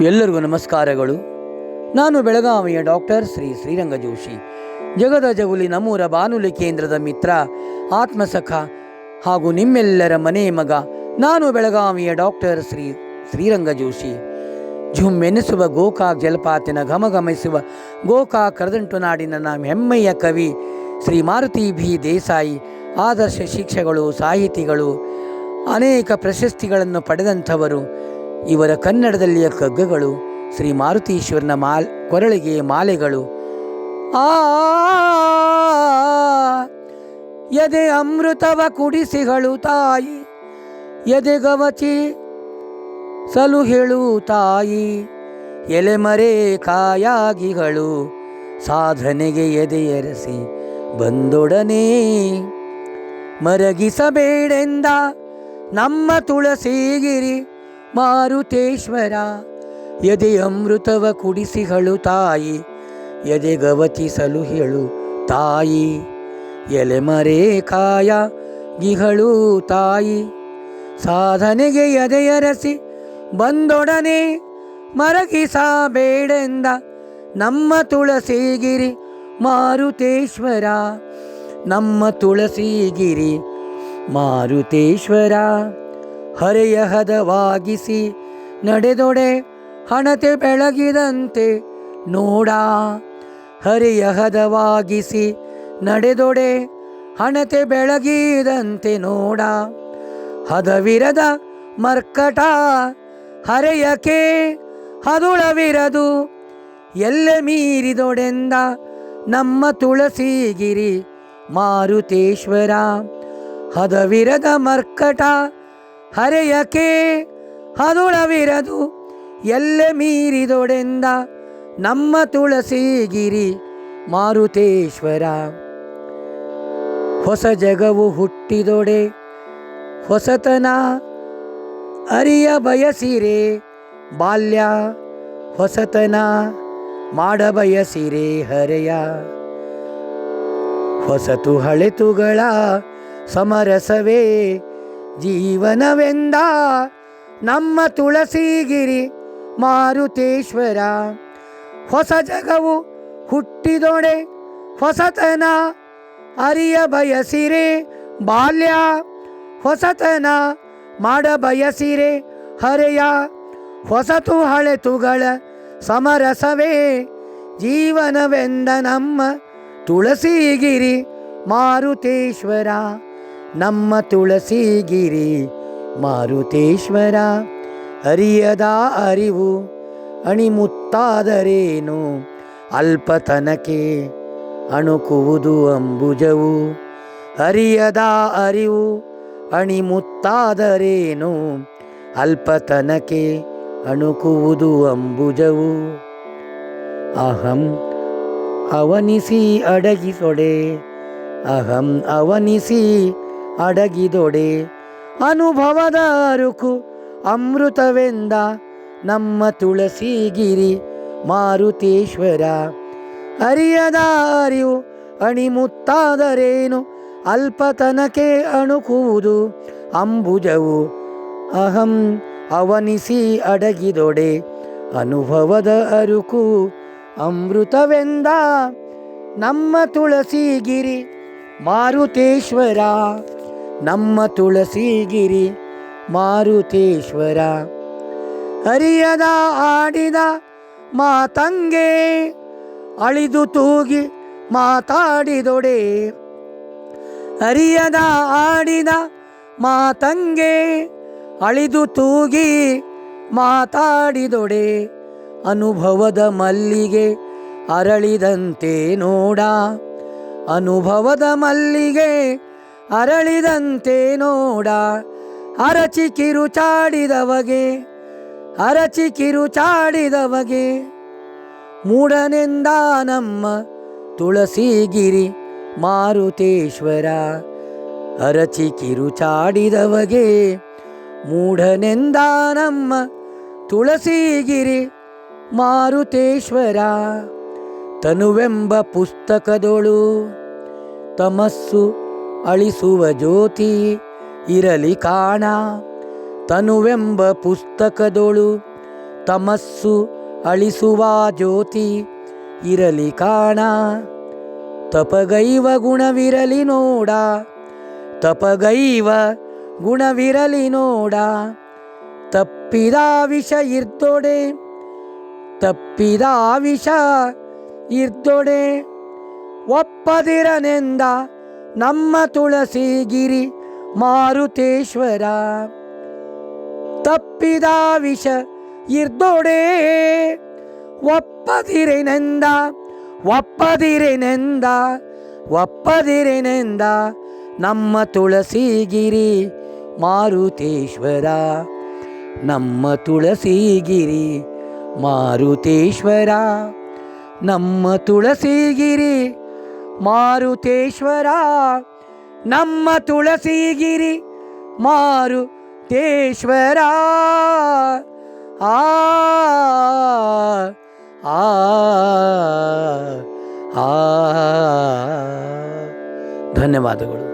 ಎಲ್ಲರಿಗೂ ನಮಸ್ಕಾರಗಳು. ನಾನು ಬೆಳಗಾವಿಯ ಡಾಕ್ಟರ್ ಶ್ರೀ ಶ್ರೀರಂಗ ಜೋಶಿ. ಜಗದ ಜಗುಲಿ ನಮ್ಮೂರ ಬಾನುಲಿ ಕೇಂದ್ರದ ಮಿತ್ರ, ಆತ್ಮಸಖ ಹಾಗೂ ನಿಮ್ಮೆಲ್ಲರ ಮನೆ ಮಗ, ನಾನು ಬೆಳಗಾವಿಯ ಡಾಕ್ಟರ್ ಶ್ರೀ ಶ್ರೀರಂಗ ಜೋಶಿ. ಝುಮ್ಮೆನಿಸುವ ಗೋಕಾಕ್ ಜಲಪಾತಿನ ಘಮಘಮಿಸುವ ಗೋಕಾಕ್ ಕರದಂಟು ನಾಡಿನ ನಮ್ಮ ಹೆಮ್ಮೆಯ ಕವಿ ಶ್ರೀ ಮಾರುತಿ ಭಿ ದೇಸಾಯಿ, ಆದರ್ಶ ಶಿಕ್ಷೆಗಳು, ಸಾಹಿತಿಗಳು, ಅನೇಕ ಪ್ರಶಸ್ತಿಗಳನ್ನು ಪಡೆದಂಥವರು. ಇವರ ಕನ್ನಡದಲ್ಲಿಯ ಕಗ್ಗಗಳು ಶ್ರೀ ಮಾರುತೀಶ್ವರನ ಮಾಲ್ ಕೊರಳಿಗೆ ಮಾಲೆಗಳು. ಆ, ಎದೆ ಅಮೃತವ ಕುಡಿಸಿಗಳು ತಾಯಿ, ಎದೆ ಗವಚಿ ಸಲುಹೆಳು ತಾಯಿ ಎಲೆಮರೆ ಕಾಯಾಗಿಗಳು ಸಾಧನೆಗೆ ಎದೆಯರಸಿ ಬಂದೊಡನೆ. ಮರಗಿಸಬೇಡೆಂದ ನಮ್ಮ ತುಳಸಿಗಿರಿ ಮಾರುತೇಶ್ವರ. ಎದೆ ಅಮೃತವ ಕುಡಿಸಿಗಳು ತಾಯಿ, ಎದೆ ಗವತಿಸಲು ಹೇಳು ತಾಯಿ. ಎಲೆಮರೆ ಕಾಯ ಗಿಹಳು ತಾಯಿ, ಸಾಧನೆಗೆ ಎದೆಯರಸಿ ಬಂದೊಡನೆ ಮರಗಿಸಬೇಡೆಂದ ನಮ್ಮ ತುಳಸಿಗಿರಿ ಮಾರುತೇಶ್ವರ. ನಮ್ಮ ತುಳಸಿಗಿರಿ ಮಾರುತೇಶ್ವರ. ಹರೆಯ ಹದವಾಗಿಸಿ ನಡೆದೊಡೆ ಹಣತೆ ಬೆಳಗಿದಂತೆ ನೋಡ. ಹರೆಯ ಹದವಾಗಿಸಿ ನಡೆದೊಡೆ ಹಣತೆ ಬೆಳಗಿದಂತೆ ನೋಡ. ಹದವಿರದ ಮರ್ಕಟ ಹರೆಯಕೆ ಹದುಳವಿರದು. ಎಲ್ಲೆ ಮೀರಿದೊಡೆಂದ ನಮ್ಮ ತುಳಸಿಗಿರಿ ಮಾರುತೇಶ್ವರ. ಹದವಿರದ ಮರ್ಕಟ ಹರೆಯಕೆ ಹದುಳವಿರದು ಎಲ್ಲೆ ಮೀರಿದೊಡೆಂದ, ನಮ್ಮ ತುಳಸಿಗಿರಿ ಮಾರುತೇಶ್ವರ. ಹೊಸ ಜಗವು ಹುಟ್ಟಿದೊಡೆ, ಹೊಸತನ ಅರಿಯ ಬಯಸಿರೆ, ಬಾಲ್ಯ ಹೊಸತನ ಮಾಡಬಯಸಿರೆ ಹರೆಯ. ಹೊಸತು ಹಳೆತುಗಳ ಸಮರಸವೇ ಜೀವನವೆಂದ ನಮ್ಮ ತುಳಸಿಗಿರಿ ಮಾರುತೇಶ್ವರ. ಹೊಸ ಜಗವು ಹುಟ್ಟಿದೊಡೆ ಹೊಸತನ ಅರಿಯ ಬಯಸಿರೆ ಬಾಲ್ಯ, ಹೊಸತನ ಮಾಡಬಯಸಿರೆ ಹರೆಯ, ಹೊಸತು ಹಳೆತುಗಳ ಸಮರಸವೇ. ಜೀವನವೆಂದ ನಮ್ಮ ತುಳಸಿಗಿರಿ ಮಾರುತೇಶ್ವರ. ನಮ್ಮ ತುಳಸಿಗಿರಿ. ಮಾರುತೇಶ್ವರ, ಅರಿಯದ ಅರಿವು, ಅಣಿಮುತ್ತಾದರೇನು? ಅಲ್ಪತನಕ್ಕೆ ಅಣುಕುವುದು ಅಂಬುಜವು. ಅರಿಯದ ಅರಿವು, ಅಣಿಮುತ್ತಾದರೇನು? ಅಲ್ಪತನಕ್ಕೆ ಅಣುಕುವುದು ಅಂಬುಜವು. ಅಹಂ ಅವನಿಸಿ ಅಡಗಿಸೊಡೆ, ಅಹಂ ಅವನಿಸಿ ಅಡಗಿದೊಡೆ. ಅನುಭವದ ಅರುಕು ಅಮೃತವೆಂದ ನಮ್ಮ ತುಳಸಿಗಿರಿ ಮಾರುತೇಶ್ವರ. ಅರಿಯದ ಅರಿವು ಅಣಿಮುತ್ತಾದರೇನು ಅಲ್ಪತನಕ್ಕೆ ಅಣುಕುವುದು ಅಂಬುಜವು. ಅಹಂ ಅವನಿಸಿ ಅಡಗಿದೊಡೆ. ಅನುಭವದ ಅರುಕು ಅಮೃತವೆಂದ ನಮ್ಮ ತುಳಸಿಗಿರಿ ಮಾರುತೇಶ್ವರ. ನಮ್ಮ ತುಳಸಿಗಿರಿ ಮಾರುತೇಶ್ವರ. ಹರಿಯದ ಆಡಿದ ಮಾತಂಗೆ, ಅಳಿದು ತೂಗಿ ಮಾತಾಡಿದೊಡೆ. ಹರಿಯದ ಆಡಿದ ಮಾತಂಗೆ, ಅಳಿದು ತೂಗಿ ಮಾತಾಡಿದೊಡೆ. ಅನುಭವದ ಮಲ್ಲಿಗೆ ಅರಳಿದಂತೆ ನೋಡ. ಅನುಭವದ ಮಲ್ಲಿಗೆ ಅರಳಿದಂತೆ ನೋಡ. ಅರಚಿ ಕಿರು ಚಾಡಿದವಗೆ, ಅರಚಿ ಕಿರುಚಾಡಿದವಗೆ ಮೂಡನೆಂದ ನಮ್ಮ ತುಳಸಿಗಿರಿ ಮಾರುತೇಶ್ವರ. ಅರಚಿ ಕಿರುಚಾಡಿದವಗೆ ಮೂಢನೆಂದ ನಮ್ಮ ತುಳಸಿಗಿರಿ ಮಾರುತೇಶ್ವರ. ತನುವೆಂಬ ಪುಸ್ತಕದೊಳು ತಮಸ್ಸು ಅಳಿಸುವ ಜ್ಯೋತಿ ಇರಲಿ ಕಾಣ. ತನುವೆಂಬ ಪುಸ್ತಕದೊಳು ತಮಸ್ಸು ಅಳಿಸುವ ಜ್ಯೋತಿ ಇರಲಿ ಕಾಣ. ತಪಗೈವ ಗುಣವಿರಲಿ ನೋಡ. ತಪಗೈವ ಗುಣವಿರಲಿ ನೋಡ. ತಪ್ಪಿದ ವಿಷ ಇರ್ತೊಡೆ. ತಪ್ಪಿದ ವಿಷ ಇರ್ತೊಡೆ. ಒಪ್ಪದಿರನೆಂದ ನಮ್ಮ ತುಳಸಿಗಿರಿ ಮಾರುತೇಶ್ವರ. ತಪ್ಪಿದ ವಿಷ ಇರ್ದೊಡೆ, ಒಪ್ಪದಿರೆನೆಂದ ಒಪ್ಪದಿರೆನೆಂದ ಒಪ್ಪದಿರೆನೆಂದ ನಮ್ಮ ತುಳಸಿಗಿರಿ ಮಾರುತೇಶ್ವರ. ನಮ್ಮ ತುಳಸಿಗಿರಿ ಮಾರುತೇಶ್ವರ. ನಮ್ಮ ತುಳಸಿಗಿರಿ ಮಾರುತೇಶ್ವರ ನಮ್ಮ ತುಳಸಿಗಿರಿ ಮಾರುತೇಶ್ವರ. ಆ ಆ ಧನ್ಯವಾದಗಳು.